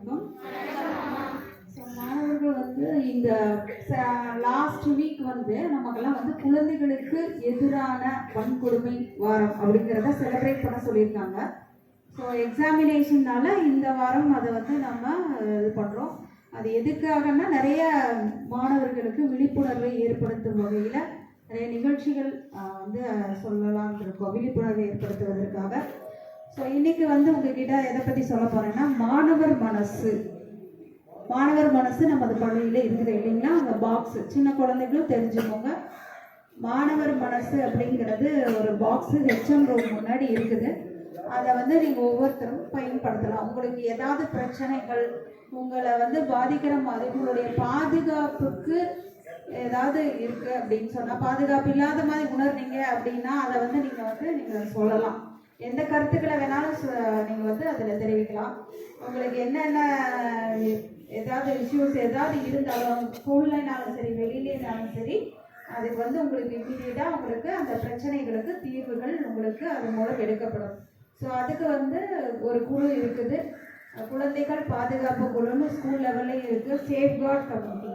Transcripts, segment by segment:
வணக்கம். ஸோ மாணவர்கள் வந்து இந்த லாஸ்ட் வீக் வந்து நமக்கெல்லாம் வந்து குழந்தைகளுக்கு எதிரான வன்கொடுமை வாரம் அப்படிங்கிறத செலிப்ரேட் பண்ண சொல்லியிருக்காங்க. ஸோ எக்ஸாமினேஷன்னால இந்த வாரம் அதை வந்து நம்ம இது பண்ணுறோம் அது எதுக்காகன்னா நிறைய மாணவர்களுக்கு விழிப்புணர்வை ஏற்படுத்தும் வகையில் நிறைய நிகழ்ச்சிகள் வந்து சொல்லலாம் இருக்கோம். விழிப்புணர்வை ஏற்படுத்துவதற்காக. ஸோ இன்னைக்கு வந்து உங்ககிட்ட எதை பற்றி சொல்ல போகிறேன்னா மாணவர் மனசு. மாணவர் மனசு நமது பள்ளியில் இருக்குது இல்லைங்களா? அந்த பாக்ஸ் சின்ன குழந்தைகளும் தெரிஞ்சுக்கோங்க. மாணவர் மனசு அப்படிங்கிறது ஒரு பாக்ஸு ஹெச்எம் ரூம் முன்னாடி இருக்குது. அதை வந்து நீங்கள் ஒவ்வொருத்தரும் பயன்படுத்தலாம். உங்களுக்கு ஏதாவது பிரச்சனைகள் உங்களை வந்து பாதிக்கிற மாதிரி உங்களுடைய பாதுகாப்புக்கு ஏதாவது இருக்குது அப்படின்னு சொன்னால் பாதுகாப்பு இல்லாத மாதிரி உணர்றீங்க அப்படின்னா அதை வந்து நீங்கள் வந்து நீங்கள் சொல்லலாம். எந்த கருத்துக்களை வேணாலும் நீங்கள் வந்து அதில் தெரிவிக்கலாம். உங்களுக்கு என்னென்ன ஏதாவது இஷ்யூஸ் ஏதாவது இருந்தாலும் ஸ்கூல்லனாலும் சரி வெளியிலனாலும் சரி அதுக்கு வந்து உங்களுக்கு இமீடியட்டா உங்களுக்கு அந்த பிரச்சனைகளுக்கு தீர்வுகள் உங்களுக்கு அது மூலம் எடுக்கப்படும். ஸோ அதுக்கு வந்து ஒரு குழு இருக்குது. குழந்தைகள் பாதுகாப்பு குழுன்னு ஸ்கூல் லெவல்லையும் இருக்குது சேஃப்கார்ட் கமிட்டி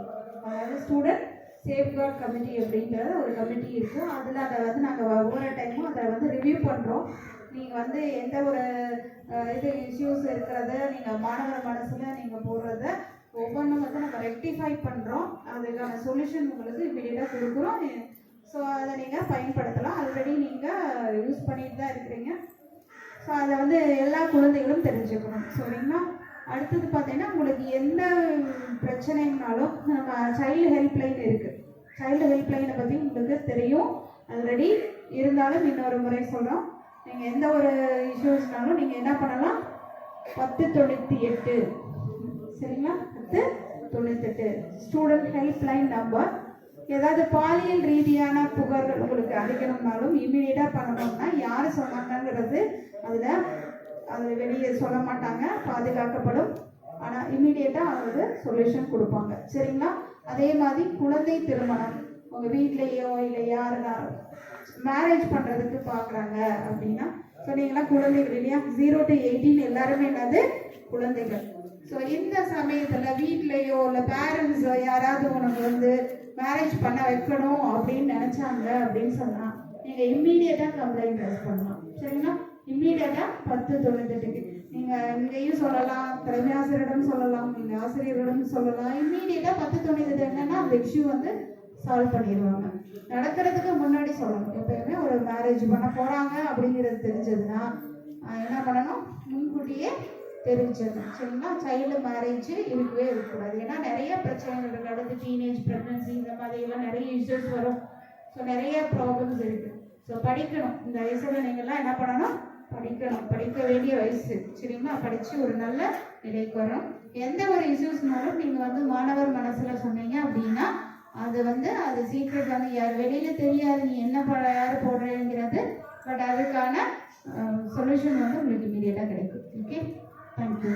அதாவது ஸ்டூடெண்ட் சேஃப்கார்ட் கமிட்டி அப்படிங்கிற ஒரு கமிட்டி இருக்கும் அதில் அதை வந்து நாங்கள் ஒவ்வொரு டைமும் அதை வந்து ரிவ்யூ பண்ணுறோம் நீங்கள் வந்து எந்த ஒரு இது இஷ்யூஸ் இருக்கிறத நீங்கள் மாணவர் மனசில் நீங்கள் போடுறத ஒவ்வொன்றும் வந்து நம்ம ரெக்டிஃபை பண்ணுறோம் அதுக்கான சொல்யூஷன் உங்களுக்கு இமீடியட்டாக கொடுக்குறோம். ஸோ அதை நீங்கள் பயன்படுத்தலாம். ஆல்ரெடி நீங்கள் யூஸ் பண்ணிட்டு தான் இருக்கிறீங்க. ஸோ அதை வந்து எல்லா குழந்தைகளும் தெரிஞ்சுக்கணும். சரிங்களா? அடுத்தது பார்த்தீங்கன்னா உங்களுக்கு எந்த பிரச்சனைனாலும் நம்ம சைல்டு ஹெல்ப்லைன் இருக்குது சைல்டு ஹெல்ப்லைனை பற்றி உங்களுக்கு தெரியும். ஆல்ரெடி இருந்தாலும் இன்னொரு முறை சொல்கிறோம் நீங்கள் எந்த ஒரு இஷ்யூஸ்னாலும் நீங்கள் என்ன பண்ணலாம்? பத்து தொண்ணூற்றி எட்டு. சரிங்களா? பத்து தொண்ணூத்தெட்டு. ஸ்டூடெண்ட் ஹெல்ப்லைன் நம்பர் ஏதாவது பாலியல் ரீதியான புகார்கள் உங்களுக்கு அளிக்கணும்னாலும் இமீடியட்டாக பண்ணணும்னா யார் சொன்னாங்கங்கிறது அதில் அதில் வெளியே சொல்ல மாட்டாங்க. பாதுகாக்கப்படும். ஆனால் இமீடியட்டாக அதாவது சொல்யூஷன் கொடுப்பாங்க. சரிங்களா? அதே மாதிரி குழந்தை திருமணம். உங்கள் வீட்லேயோ இல்லை யாருன்னா மேரேஜ் பண்ணுறதுக்கு பார்க்குறாங்க அப்படின்னா சொன்னீங்களா குழந்தைகள் இல்லையா? ஜீரோ டு எயிட்டீன் எல்லாருமே என்னது? குழந்தைகள். ஸோ இந்த சமயத்தில் வீட்லேயோ இல்லை பேரண்ட்ஸோ யாராவது உனக்கு வந்து மேரேஜ் பண்ண வைக்கணும் அப்படின்னு நினச்சாங்க அப்படின்னு சொன்னால் நீங்கள் இம்மீடியட்டாக கம்ப்ளைண்ட் ரைஸ் பண்ணலாம். சரிங்களா? இம்மீடியட்டாக பத்து தொண்ணூத்தெட்டுக்கு நீங்கள் இங்கேயும் சொல்லலாம் தலைமை ஆசிரியரிடம் சொல்லலாம் இல்லை ஆசிரியரிடம் சொல்லலாம். இம்மீடியட்டாக பத்து தொண்ணூத்தெட்டு என்னன்னா அந்த இஷ்யூ வந்து சால்வ் பண்ணிடுவாங்க. நடக்கிறதுக்கு முன்னாடி சொல்லணும். எப்பயுமே ஒரு மேரேஜ் பண்ண போகிறாங்க அப்படிங்கிறது தெரிஞ்சதுன்னா என்ன பண்ணணும்? முன்கூட்டியே தெரிவிச்சிடணும் சரிங்களா சைல்டு மேரேஜ் இருக்கவே இருக்கக்கூடாது. ஏன்னா நிறைய பிரச்சனைகள் இருக்கு அடுத்து டீனேஜ் ப்ரெக்னன்சி இந்த மாதிரியெல்லாம் நிறைய இஷ்யூஸ் வரும். ஸோ நிறைய ப்ராப்ளம்ஸ் இருக்குது ஸோ படிக்கணும். இந்த வயசில் நீங்கள்லாம் என்ன பண்ணணும்? படிக்கணும். படிக்க வேண்டிய வயசு. சரிங்களா படித்து ஒரு நல்ல நிலைக்கு வரும். எந்த ஒரு இஷ்யூஸ்னாலும் நீங்கள் வந்து மாணவர் அது சீக்ரெட் வந்து யார் வெளியில தெரியாது நீ என்ன ப யார் போடுறேங்கிறது. பட் அதுக்கான சொல்யூஷன் வந்து உங்களுக்கு இமீடியட்டாக கிடைக்கும். Okay thank you